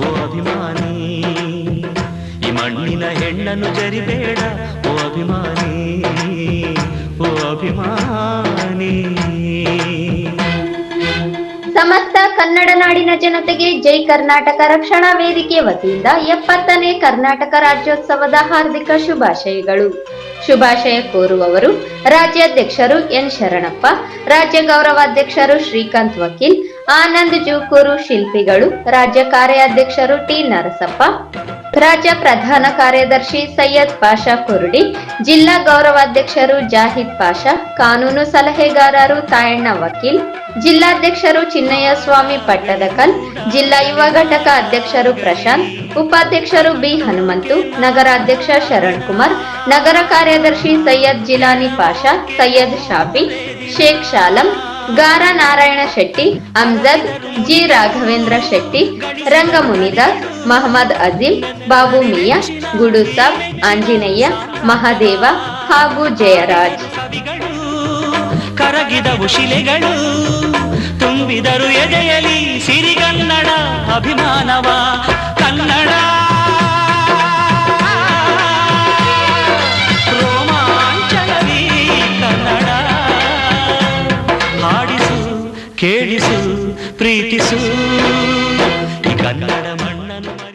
ಓ ಅಭಿಮಾನಿ, ಈ ಮಣ್ಣಿನ ಹೆಣ್ಣನ್ನು ಜರಿಬೇಡ, ಓ ಅಭಿಮಾನಿ ಓ ಅಭಿಮಾನಿ. ಸಮಸ್ತ ಕನ್ನಡ ನಾಡಿನ ಜನತೆಗೆ ಜೈ ಕರ್ನಾಟಕ ರಕ್ಷಣಾ ವೇದಿಕೆ ವತಿಯಿಂದ ಎಪ್ಪತ್ತನೇ ಕರ್ನಾಟಕ ರಾಜ್ಯೋತ್ಸವದ ಹಾರ್ದಿಕ ಶುಭಾಶಯಗಳು. ಶುಭಾಶಯ ಕೋರುವವರು ರಾಜ್ಯಾಧ್ಯಕ್ಷರು ಎನ್ ಶರಣಪ್ಪ, ರಾಜ್ಯ ಗೌರವಾಧ್ಯಕ್ಷರು ಶ್ರೀಕಾಂತ್ ವಕೀಲ್ ಆನಂದ್ ಜೂಕೂರು ಶಿಲ್ಪಿಗಳು, ರಾಜ್ಯ ಕಾರ್ಯಾಧ್ಯಕ್ಷರು ಟಿ ನರಸಪ್ಪ, ರಾಜ್ಯ ಪ್ರಧಾನ ಕಾರ್ಯದರ್ಶಿ ಸೈಯದ್ ಪಾಷಾ ಕುರುಡಿ, ಜಿಲ್ಲಾ ಗೌರವಾಧ್ಯಕ್ಷರು ಜಾಹಿದ್ ಪಾಷಾ, ಕಾನೂನು ಸಲಹೆಗಾರರು ತಾಯಣ್ಣ ವಕೀಲ್, ಜಿಲ್ಲಾಧ್ಯಕ್ಷರು ಚಿನ್ನಯ್ಯ ಸ್ವಾಮಿ ಪಟ್ಟದಕಲ್ ಜಿಲ್ಲಾ ಯುವ ಘಟಕ ಅಧ್ಯಕ್ಷರು ಪ್ರಶಾಂತ್, ಉಪಾಧ್ಯಕ್ಷರು ಬಿ ಹನುಮಂತು, ನಗರಾಧ್ಯಕ್ಷ ಶರಣ್ ಕುಮಾರ್, ನಗರ ಕಾರ್ಯದರ್ಶಿ ಸೈಯದ್ ಜಿಲಾನಿ ಪಾಷಾ, ಸೈಯದ್ ಶಾಫಿ, ಶೇಖ್ ಶಾಲಂ ಗಾರ ನಾರಾಯಣ ಶೆಟ್ಟಿ, ಅಮ್ಜದ್, ಜಿ ರಾಘವೇಂದ್ರ ಶೆಟ್ಟಿ ರಂಗ ಮುನಿದಾಸ್ ಮಹಮ್ಮದ್ ಅಜೀಂ ಬಾಬು ಮಿಯಾ ಗುಡು ಆಂಜನೇಯ, ಮಹಾದೇವ ಹಾಗೂ ಜಯರಾಜ್. ಕರಗಿದವು ಶಿಲೆಗಳು, ತುಂಬಿದರು ಎದೆಯಲಿ ಸಿರಿಗನ್ನಡ ಅಭಿಮಾನವ. ಕನ್ನಡ ಕೇಳಿಸು ಪ್ರೀತಿಸು. ಕನ್ನಡ ಮಣ್ಣನ್ನು